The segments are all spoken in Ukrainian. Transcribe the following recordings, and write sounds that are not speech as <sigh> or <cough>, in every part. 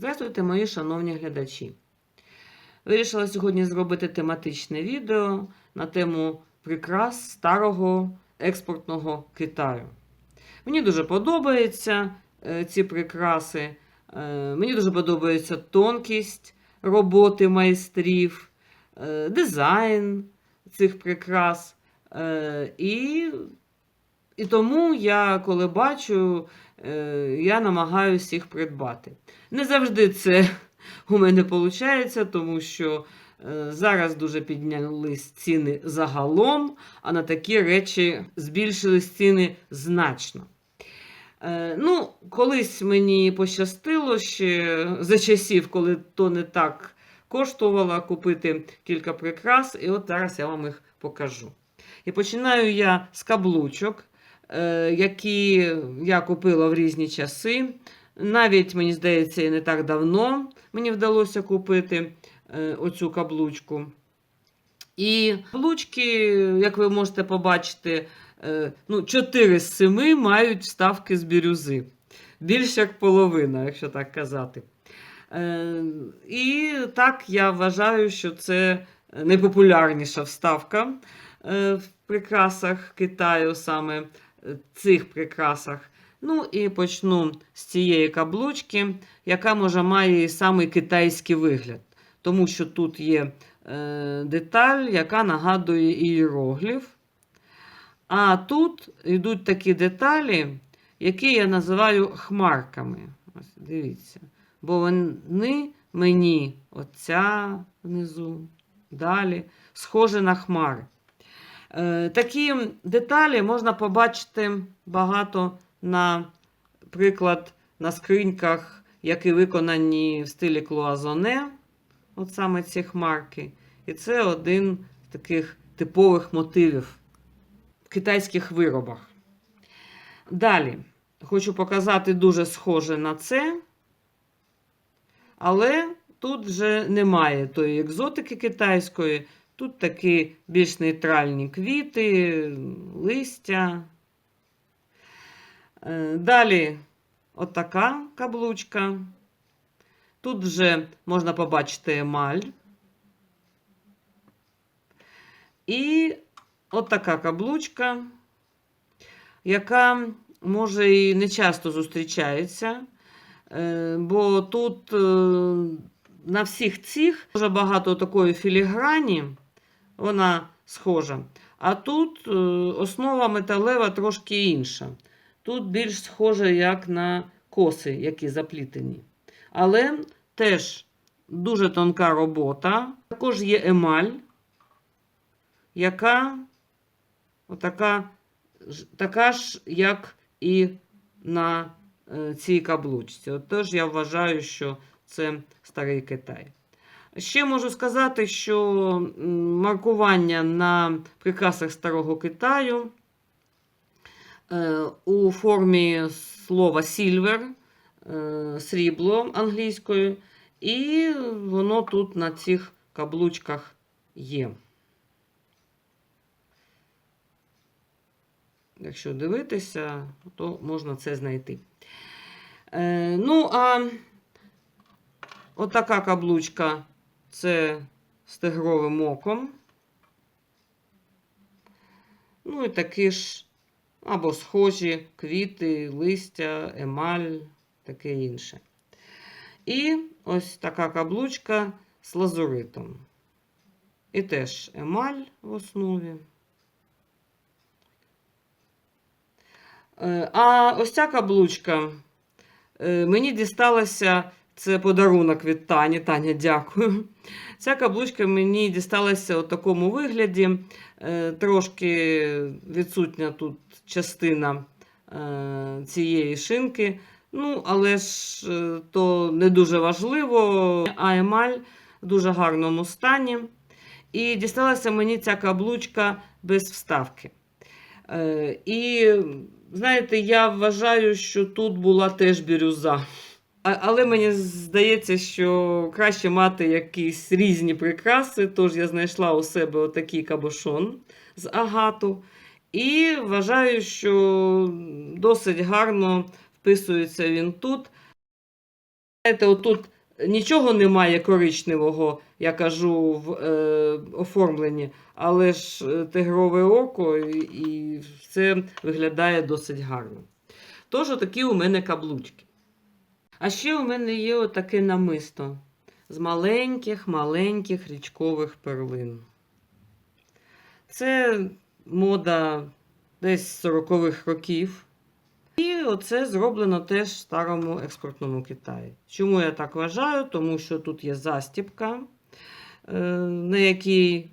Здравствуйте, мої шановні глядачі. Вирішила сьогодні зробити тематичне відео на тему прикрас старого експортного Китаю. Мені дуже подобаються е, ці прикраси. Е, мені дуже подобається тонкість роботи майстрів, е, дизайн цих прикрас. І, і тому я, коли бачу, я намагаюся їх придбати. Не завжди це у мене виходить, тому що е, зараз дуже піднялись ціни загалом, а на такі речі збільшились ціни значно. Е, Ну, колись мені пощастило ще за часів, коли то не так коштувало купити кілька прикрас, і от зараз я вам їх покажу. І починаю я з каблучок, е, які я купила в різні часи. Навіть, мені здається, і не так давно мені вдалося купити е, оцю каблучку. І каблучки, як ви можете побачити, е, ну, 4 з 7 мають вставки з бірюзи. Більш як половина, якщо так казати. Е, І так я вважаю, що це найпопулярніша вставка е, в прикрасах Китаю, саме е, цих прикрасах. Ну і почну з цієї каблучки, яка може має і самий китайський вигляд, тому що тут є е, деталь, яка нагадує ієрогліф. А тут йдуть такі деталі, які я називаю хмарками. Ось Дивіться. Бо вони мені, оця внизу, далі, схожі на хмари. Е, такі деталі можна побачити багато наприклад, на скриньках, які виконані в стилі клуазоне, от саме ці хмарки. І це один з таких типових мотивів в китайських виробах. Далі хочу показати дуже схоже на це, але тут вже немає тої екзотики китайської. Тут такі більш нейтральні квіти, листя. Е, Далі отака каблучка. Тут вже можна побачити емаль. І отака каблучка, яка може і не часто зустрічається, е, бо тут е, на всіх цих дуже багато такої філіграні, вона схожа. А тут основа металева трошки інша. Тут більш схоже, як на коси, які заплітені. Але теж дуже тонка робота. Також є емаль, яка отака, така ж, як і на е, цій каблучці. Отож, я вважаю, що це старий Китай. Ще можу сказати, що маркування на прикрасах старого Китаю Е, у формі слова е, срібло англійською, і воно тут на цих каблучках є. Якщо дивитися, то можна це знайти. Е, ну, а отака каблучка це з тигровим оком. Ну і такі ж або схожі квіти, листя, емаль, таке інше. І ось така каблучка з лазуритом. І теж емаль в основі. Е, а ось ця каблучка е, мені дісталася. Це подарунок від Тані. Таня, дякую. Ця каблучка мені дісталася у такому вигляді. Е, трошки відсутня тут частина е, цієї шинки. Ну, але ж е, то не дуже важливо. А емаль в дуже гарному стані. І дісталася мені ця каблучка без вставки. І, знаєте, я вважаю, що тут була теж бірюза. Але мені здається, що краще мати якісь різні прикраси. Тож я знайшла у себе отакий кабошон з агату. І вважаю, що досить гарно вписується він тут. Знаєте, отут нічого немає коричневого, я кажу, в е, оформленні, але ж е, тигрове око і, все виглядає досить гарно. Тож, такі у мене каблучки. А ще у мене є отаке намисто з маленьких-маленьких річкових перлин. Це мода десь 40-х років. І оце зроблено теж в старому експортному Китаї. Чому я так вважаю? Тому що тут є застіпка, е, на якій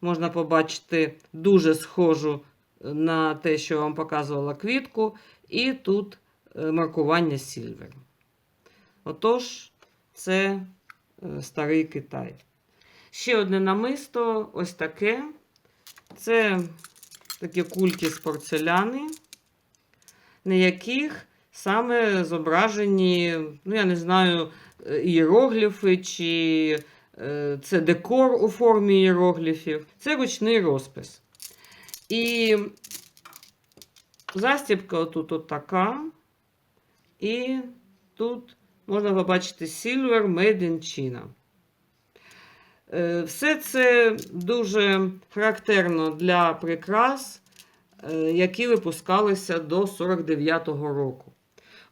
можна побачити дуже схожу на те, що я вам показувала квітку, і тут е, маркування Silver. Отож, це е, старий Китай. Ще одне намисто ось таке. Це такі кульки з порцеляни на яких саме зображені, ну, я не знаю, е, ієрогліфи, чи е, це декор у формі ієрогліфів. Це ручний розпис. І застібка отут от така. І тут можна побачити Silver Made in China. Е, Все це дуже характерно для прикрас. Е, які випускалися до 49-го року.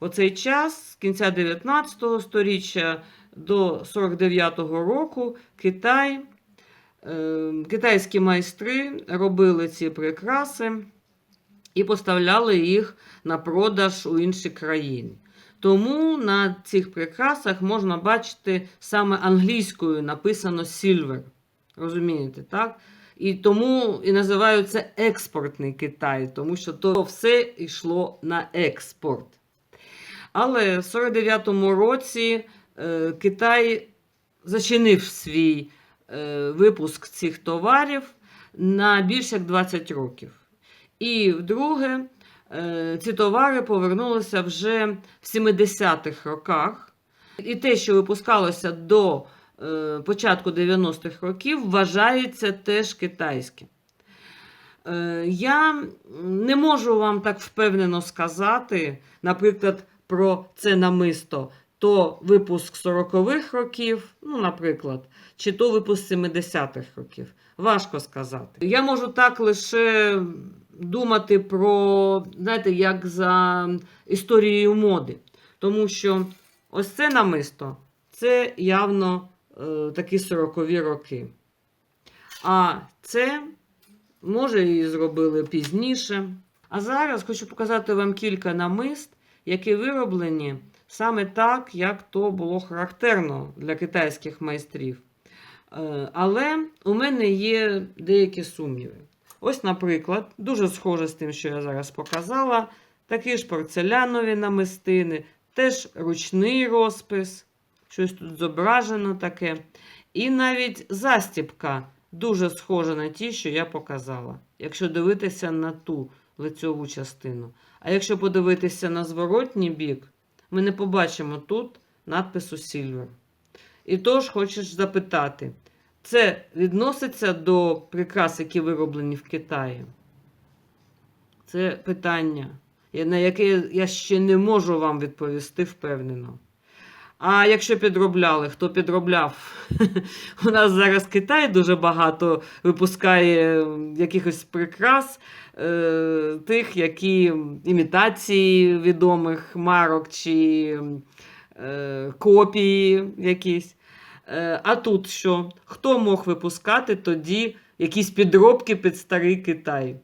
Оцей час, з кінця 19 століття до 49-го року, Китай, е, китайські майстри робили ці прикраси і поставляли їх на продаж у інші країни. Тому на цих прикрасах можна бачити саме англійською написано Silver. Розумієте, так? І тому і називають це експортний Китай, тому що то все йшло на експорт. Але в 49-му році е, Китай зачинив свій е, випуск цих товарів на більше як 20 років. І вдруге, ці товари повернулися вже в 70-х роках. І те, що випускалося до Е, початку 90-х років вважається теж китайським. Е, я не можу вам так впевнено сказати, наприклад, про це намисто. То випуск 40-х років, ну, наприклад, чи то випуск 70-х років. Важко сказати. Я можу так лише думати про, знаєте, як за історією моди. Тому що ось це намисто це явно Е, такі сорокові роки. А це, може, і зробили пізніше. А зараз хочу показати вам кілька намист, які вироблені саме так, як то було характерно для китайських майстрів. Е, але у мене є деякі сумніви. Ось, наприклад, дуже схоже з тим, що я зараз показала, такі ж порцелянові намистини, теж ручний розпис. Щось тут зображено таке. І навіть застіпка дуже схожа на ті, що я показала. Якщо дивитися на ту лицьову частину. А якщо подивитися на зворотній бік, ми не побачимо тут надпису Silver. І тож хочеш запитати, це відноситься до прикрас, які вироблені в Китаї? Це питання, на яке я ще не можу вам відповісти впевнено. А якщо підробляли, хто підробляв? <laughs> У нас зараз Китай дуже багато випускає якихось прикрас, е, тих, які імітації відомих марок чи е, копії якісь. Е, а тут що? Хто мог випускати тоді якісь підробки під старий Китай?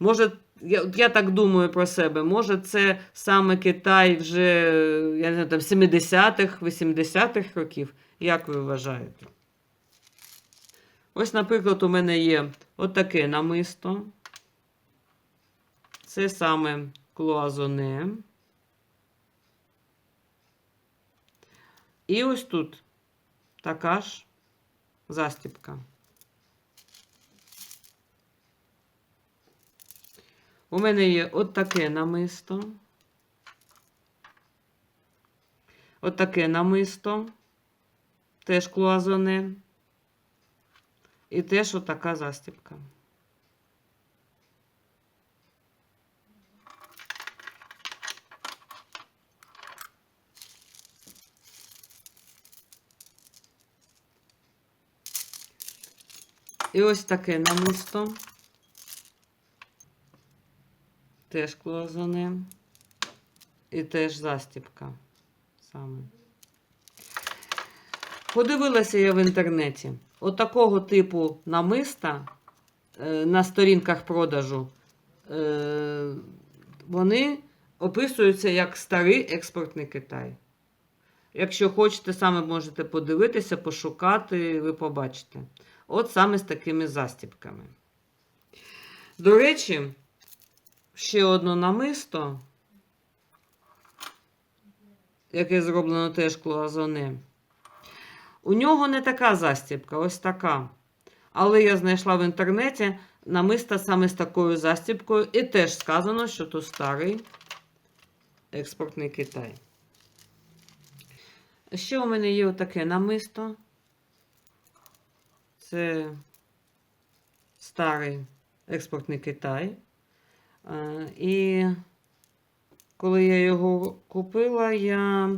Може, я я так думаю про себе. Може, це саме Китай вже я не знаю, там 70-х, 80-х років. Як ви вважаєте? Ось, наприклад, у мене є отаке намисто. Це саме клуазоне. І ось тут така ж застіпка. У мене є от таке намисто. От таке намисто, теж клуазоне. І теж отака застібка. І ось таке намисто. Теж клозане. І теж застібка. Саме. Подивилася я в інтернеті. От типу намиста е, на сторінках продажу. Е, вони описуються як старий експортний Китай. Якщо хочете, саме можете подивитися, пошукати, ви побачите. От саме з такими застібками. До речі, ще одне намисто, яке зроблено теж клоазоне. У нього не така застібка, ось така. Але я знайшла в інтернеті намиста саме з такою застібкою, і теж сказано, що то старий експортний Китай. Ще у мене є отаке намисто. Це старий експортний Китай. Е, І коли я його купила, я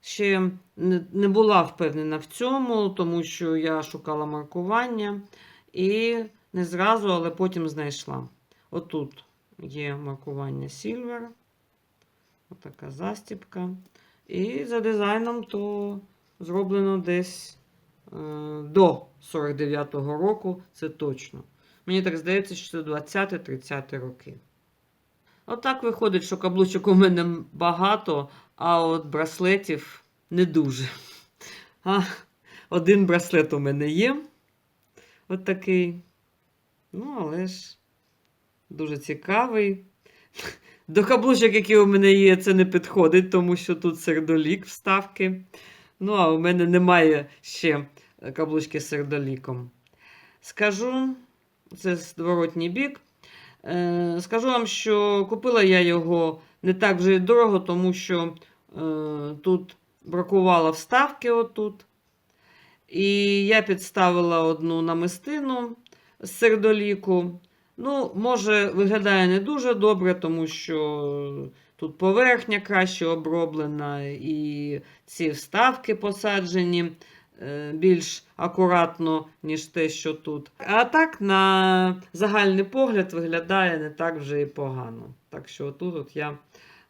ще не була впевнена в цьому, тому що я шукала маркування і не зразу, але потім знайшла. Отут є маркування Silver. Отака застіпка. І за дизайном то зроблено десь до 49-го року, це точно. Мені так здається, що це 20-30 роки. Отак виходить, що каблучок у мене багато, а от браслетів не дуже. А, Один браслет у мене є. От такий. Ну, але ж дуже цікавий. До каблучок, які у мене є, це не підходить, тому що тут сердолік вставки. Ну, а у мене немає ще каблучки з сердоліком. Скажу, це зворотній бік. Е, Скажу вам, що купила я його не так вже й дорого, тому що е, тут бракувало вставки отут. І я підставила одну намистину з сердоліку. Ну, може, виглядає не дуже добре, тому що тут поверхня краще оброблена, і ці вставки посаджені більш акуратно, ніж те, що тут. А так, на загальний погляд, виглядає не так вже і погано. Так що тут от я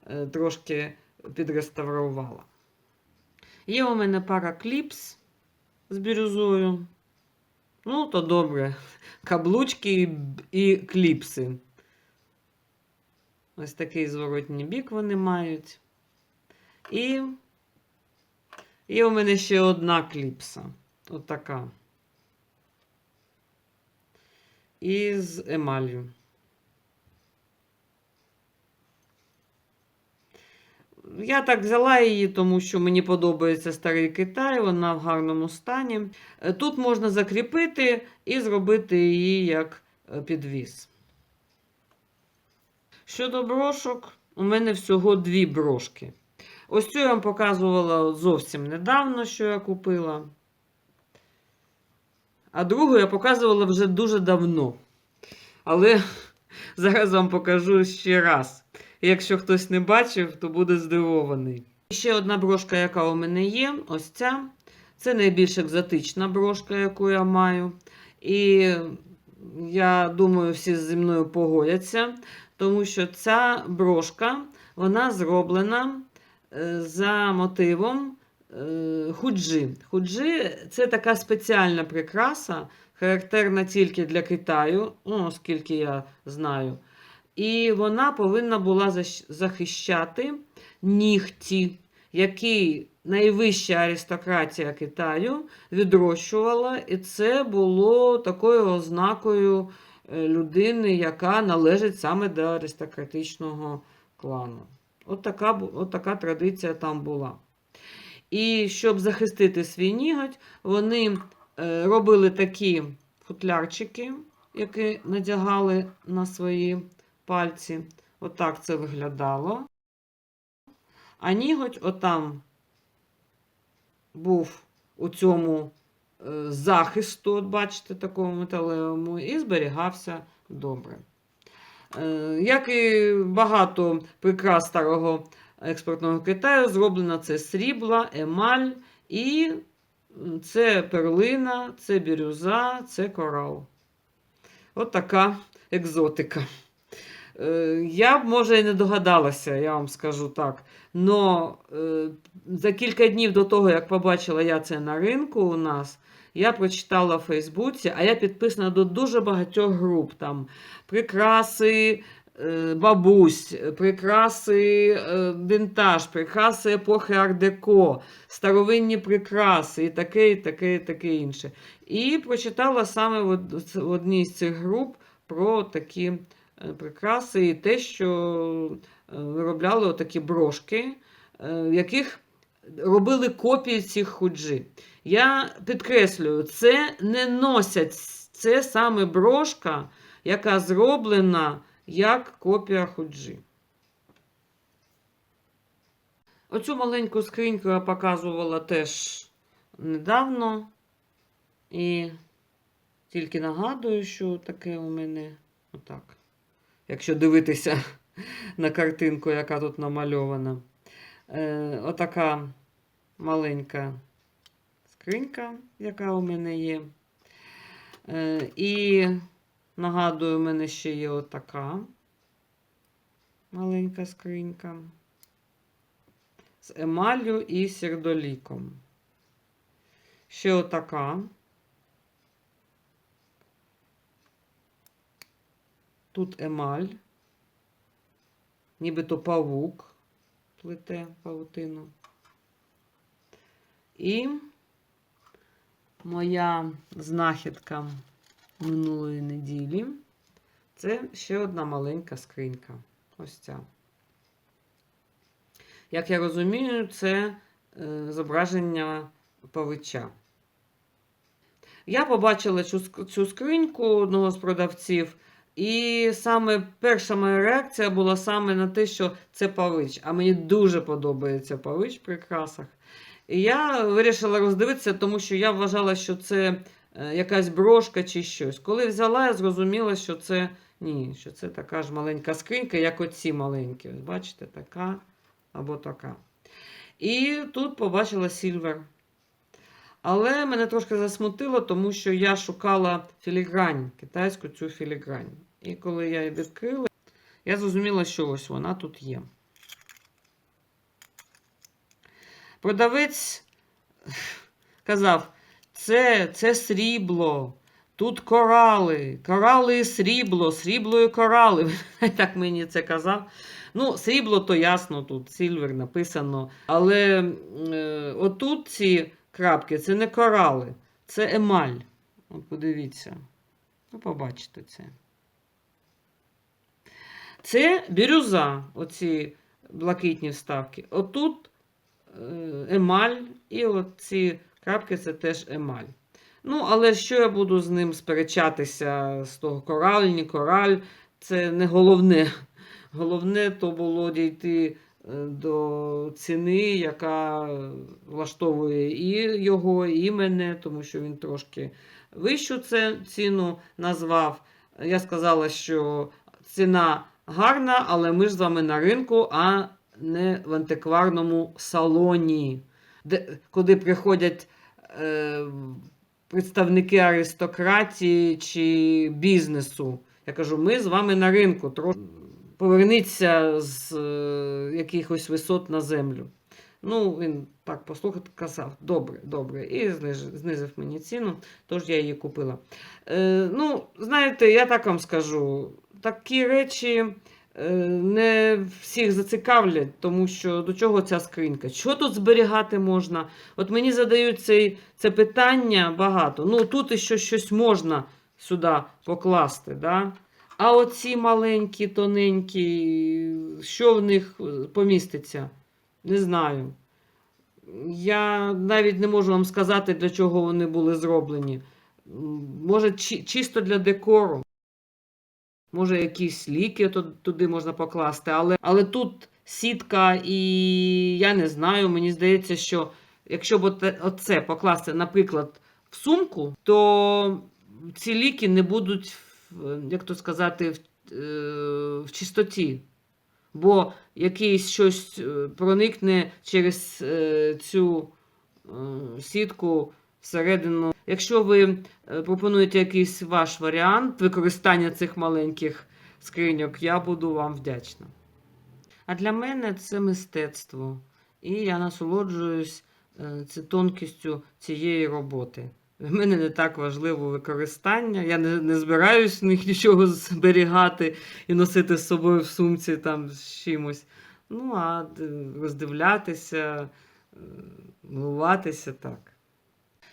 е, трошки підреставрувала. Є у мене пара кліпс з бірюзою. Ну, то добре. Каблучки і кліпси. Ось такий зворотній бік вони мають. І є у мене ще одна кліпса. От така. Із емалью. Я так взяла її, тому що мені подобається старий Китай, вона в гарному стані. Е, Тут можна закріпити і зробити її як е, підвіз. Щодо брошок, у мене всього дві брошки. Ось цю я вам показувала зовсім недавно, що я купила. А другу я показувала вже дуже давно. Але <laughs> зараз вам покажу ще раз. Якщо хтось не бачив, то буде здивований. Ще одна брошка, яка у мене є, ось ця. Це найбільш екзотична брошка, яку я маю. І я думаю, всі зі мною погодяться, тому що ця брошка вона зроблена за мотивом е, худжи. Худжи це така спеціальна прикраса, характерна тільки для Китаю, ну, оскільки я знаю. І вона повинна була захищати нігті, які найвища аристократія Китаю відрощувала, і це було такою ознакою е, людини, яка належить саме до аристократичного клану. От така, от така традиція там була. І щоб захистити свій ніготь, вони е, робили такі футлярчики, які надягали на свої пальці. Отак це виглядало. А ніготь отам був у цьому е, захисту, от бачите, такому металевому, і зберігався добре. Е, Як і багато прикрас старого експортного Китаю, зроблено це срібла, емаль і це перлина, це бірюза, це корал. От така екзотика. Е, Я б, може, і не догадалася, я вам скажу так. Но е, за кілька днів до того, як побачила я це на ринку у нас, я прочитала в Фейсбуці, а я підписана до дуже багатьох груп. Там прикраси е, бабусь, прикраси е, вінтаж, прикраси епохи ар-деко, старовинні прикраси і таке, і таке, і таке інше. І прочитала саме в одній з цих груп про такі е, прикраси і те, що е, виробляли отакі брошки, е, яких робили копії цих худжі. Я підкреслюю, це не носять, це саме брошка, яка зроблена як копія худжі. Оцю маленьку скриньку я показувала теж недавно. І тільки нагадую, що таке у мене отак. Якщо дивитися <laughs> на картинку, яка тут намальована. Е, отака маленька скринька, яка у мене є. Е, і нагадую, у мене ще є отака маленька скринька з емаллю і сердоліком. Ще отака. Тут емаль, нібито павук плете павутину. І моя знахідка минулої неділі це ще одна маленька скринька. Ось ця. Як я розумію, це е, зображення павича. Я побачила цю, скриньку одного з продавців, і саме перша моя реакція була саме на те, що це павич. А мені дуже подобається павич в прикрасах. І я вирішила роздивитися, тому що я вважала, що це якась брошка чи щось. Коли взяла, я зрозуміла, що це ні, що це така ж маленька скринька, як оці маленькі. Ось бачите, така або така. І тут побачила сільвер. Але мене трошки засмутило, тому що я шукала філігрань, китайську цю філігрань. І коли я її відкрила, я зрозуміла, що ось вона тут є. Продавець казав, це, це срібло, тут корали, корали і срібло, срібло і корали. <laughs> Так мені це казав. Ну, срібло, то ясно, тут сільвер написано. Але е, отут ці крапки це не корали, це емаль. От подивіться. Ну, побачите це. Це бірюза, оці блакитні вставки. Отут е, емаль, і оці крапки це теж емаль. Ну, але що я буду з ним сперечатися з того кораль, не кораль, це не головне. Головне то було дійти е, до ціни, яка влаштовує і його, і мене, тому що він трошки вищу ціну назвав. Я сказала, що ціна гарна, але ми ж з вами на ринку, а не в антикварному салоні, де, куди приходять представники аристократії чи бізнесу. Я кажу, ми з вами на ринку. Трошки поверніться з е, якихось висот на землю. Ну, він так послухав, казав, добре, добре, і знижив, знизив мені ціну, тож я її купила. Е, ну, знаєте, я так вам скажу, такі речі е, не всіх зацікавлять, тому що до чого ця скринька? Що тут зберігати можна? От мені задають цей, це питання багато. Ну, тут іще щось можна сюди покласти. Да? А оці маленькі, тоненькі, що в них е, поміститься? Не знаю. Я навіть не можу вам сказати, для чого вони були зроблені. Може, чи- чисто для декору. Може, якісь ліки туди можна покласти, але, але тут сітка, і я не знаю, мені здається, що якщо б оце покласти, наприклад, в сумку, то ці ліки не будуть, як то сказати, в, е, в чистоті. Бо якийсь щось е, проникне через е, цю сітку всередину Якщо ви е, пропонуєте якийсь ваш варіант використання цих маленьких скриньок, я буду вам вдячна. А для мене це мистецтво. І я насолоджуюсь е, тонкістю цієї роботи. Для мене не так важливо використання. Я не, не збираюсь в них нічого зберігати і носити з собою в сумці там з чимось. Ну, а роздивлятися, е, милуватися так.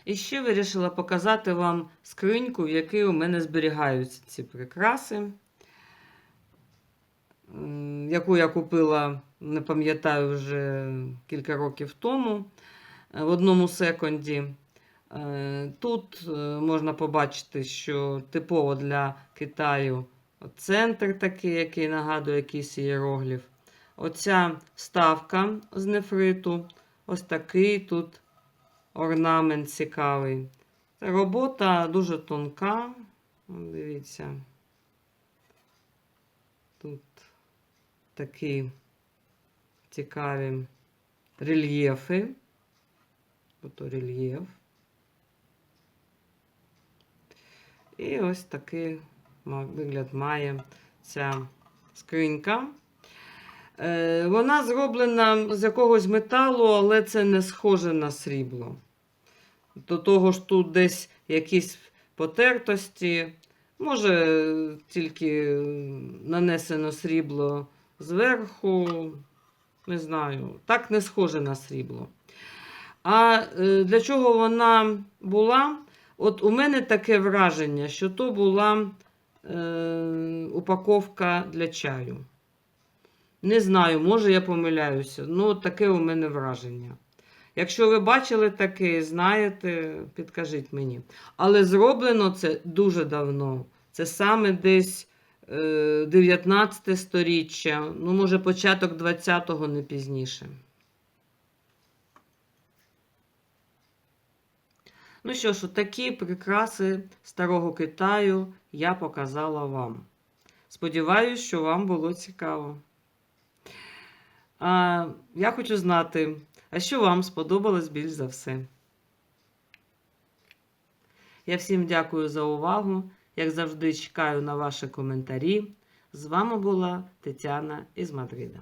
І ще вирішила показати вам скриньку, в якій у мене зберігаються ці прикраси, яку я купила, не пам'ятаю, вже кілька років тому е, в одному секунді. Е, Тут е, можна побачити, що типово для Китаю центр такий, який нагадує якийсь ієрогліф. Оця вставка з нефриту, ось такий тут орнамент цікавий. Робота дуже тонка. Дивіться. Тут такі цікаві рельєфи. Ото рельєф. І ось такий вигляд має ця скринька. Е, Вона зроблена з якогось металу, але це не схоже на срібло. До того ж, тут десь якісь потертості. Може, тільки нанесено срібло зверху. Не знаю. Так не схоже на срібло. А е, для чого вона була? От у мене таке враження, що то була е, упаковка для чаю. Не знаю, може я помиляюся. Ну, таке у мене враження. Якщо ви бачили таке, знаєте, підкажіть мені. Але зроблено це дуже давно. Це саме десь е, 19 сторіччя, ну, може, початок 20-го, не пізніше. Ну що ж, такі прикраси старого Китаю я показала вам. Сподіваюсь, що вам було цікаво. А, я хочу знати, а що вам сподобалось більш за все. Я всім дякую за увагу. Як завжди, чекаю на ваші коментарі. З вами була Тетяна із Мадрида.